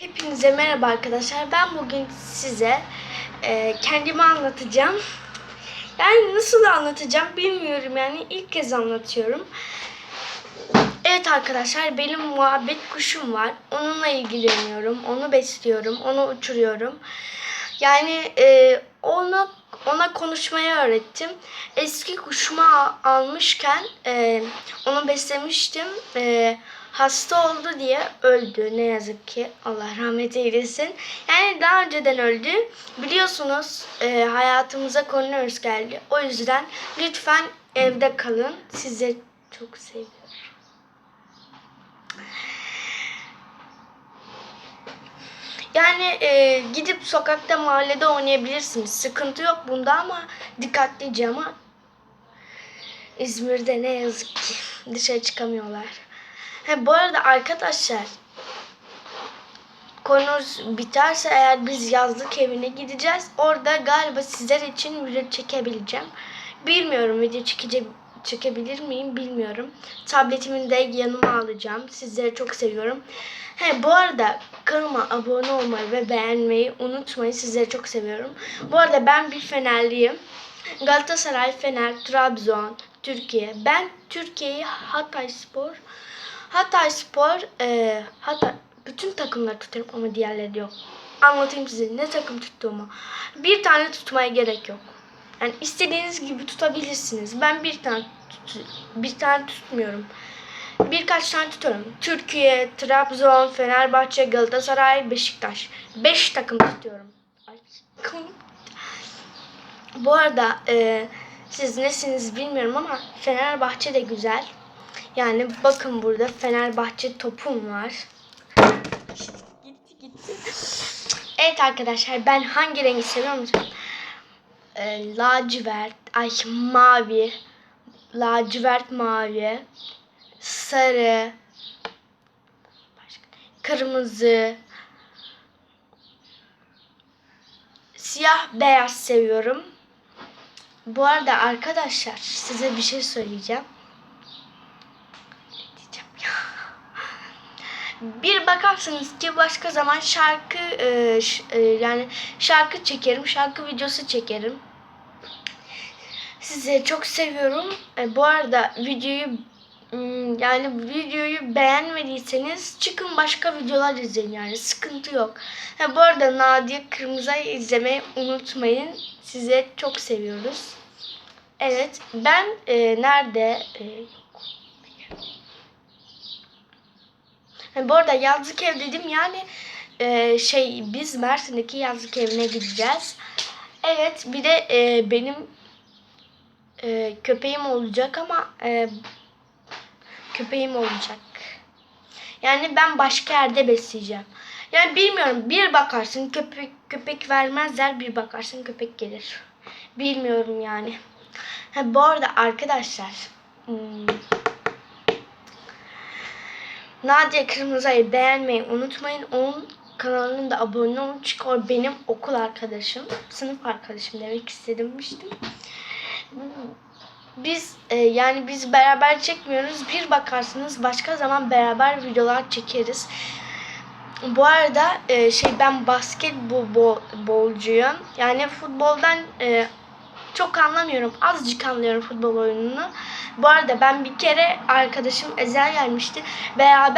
Hepinize merhaba arkadaşlar. Ben bugün size e, kendimi anlatacağım. Yani nasıl anlatacağım bilmiyorum yani ilk kez anlatıyorum. Evet arkadaşlar benim muhabbet kuşum var. Onunla ilgileniyorum. Onu besliyorum. Onu uçuruyorum. Yani e, onu ona konuşmayı öğrettim. Eski kuşumu al- almışken e, onu beslemiştim. E, hasta oldu diye öldü ne yazık ki. Allah rahmet eylesin. Yani daha önceden öldü. Biliyorsunuz e, hayatımıza koronavirüs geldi. O yüzden lütfen evde kalın. Size çok seviyorum. Yani e, gidip sokakta mahallede oynayabilirsiniz. Sıkıntı yok bunda ama dikkatlice ama İzmir'de ne yazık ki dışarı çıkamıyorlar. Ha, bu arada arkadaşlar konumuz biterse eğer biz yazlık evine gideceğiz. Orada galiba sizler için video çekebileceğim. Bilmiyorum video çekece, çekebilir miyim bilmiyorum. Tabletimin de yanıma alacağım. Sizleri çok seviyorum. He, bu arada kanalıma abone olmayı ve beğenmeyi unutmayın. Sizleri çok seviyorum. Bu arada ben bir Fenerliyim. Galatasaray, Fener, Trabzon, Türkiye. Ben Türkiye'yi Hatay Spor, Hatay Spor, e, Hatay, bütün takımları tutarım ama diğerleri yok. Anlatayım size ne takım tuttuğumu. Bir tane tutmaya gerek yok. Yani istediğiniz gibi tutabilirsiniz. Ben bir tane tut- bir tane tutmuyorum. Birkaç tane tutuyorum. Türkiye, Trabzon, Fenerbahçe, Galatasaray, Beşiktaş. Beş takım tutuyorum. Bu arada e, siz nesiniz bilmiyorum ama Fenerbahçe de güzel. Yani bakın burada Fenerbahçe topum var. gitti gitti. Evet arkadaşlar ben hangi rengi seviyorum musun? E, lacivert, ay mavi, lacivert mavi, sarı, kırmızı, siyah beyaz seviyorum. Bu arada arkadaşlar size bir şey söyleyeceğim. Bir bakarsınız ki başka zaman şarkı e, ş- e, yani şarkı çekerim, şarkı videosu çekerim. Sizi çok seviyorum. E, bu arada videoyu hmm, yani videoyu beğenmediyseniz çıkın başka videolar izleyin yani sıkıntı yok. Ha, bu arada Nadia Kırmızı'yı izlemeyi unutmayın. Size çok seviyoruz. Evet ben e, nerede e, yok. Ha, bu arada yazlık ev dedim yani e, şey biz Mersin'deki yazlık evine gideceğiz. Evet bir de e, benim e, köpeğim olacak ama e, köpeğim olacak. Yani ben başka yerde besleyeceğim. Yani bilmiyorum bir bakarsın köpek köpek vermezler bir bakarsın köpek gelir. Bilmiyorum yani. Ha, bu arada arkadaşlar hmm, Nadia Kırmızı'yı beğenmeyi unutmayın. Onun kanalının da abone olun. Çünkü o benim okul arkadaşım. Sınıf arkadaşım demek istemiştim. Biz e, yani biz beraber çekmiyoruz. Bir bakarsınız başka zaman beraber videolar çekeriz. Bu arada e, şey ben basketbolcuyum. Yani futboldan e, çok anlamıyorum. Azıcık anlıyorum futbol oyununu. Bu arada ben bir kere arkadaşım Ezel gelmişti. Beraber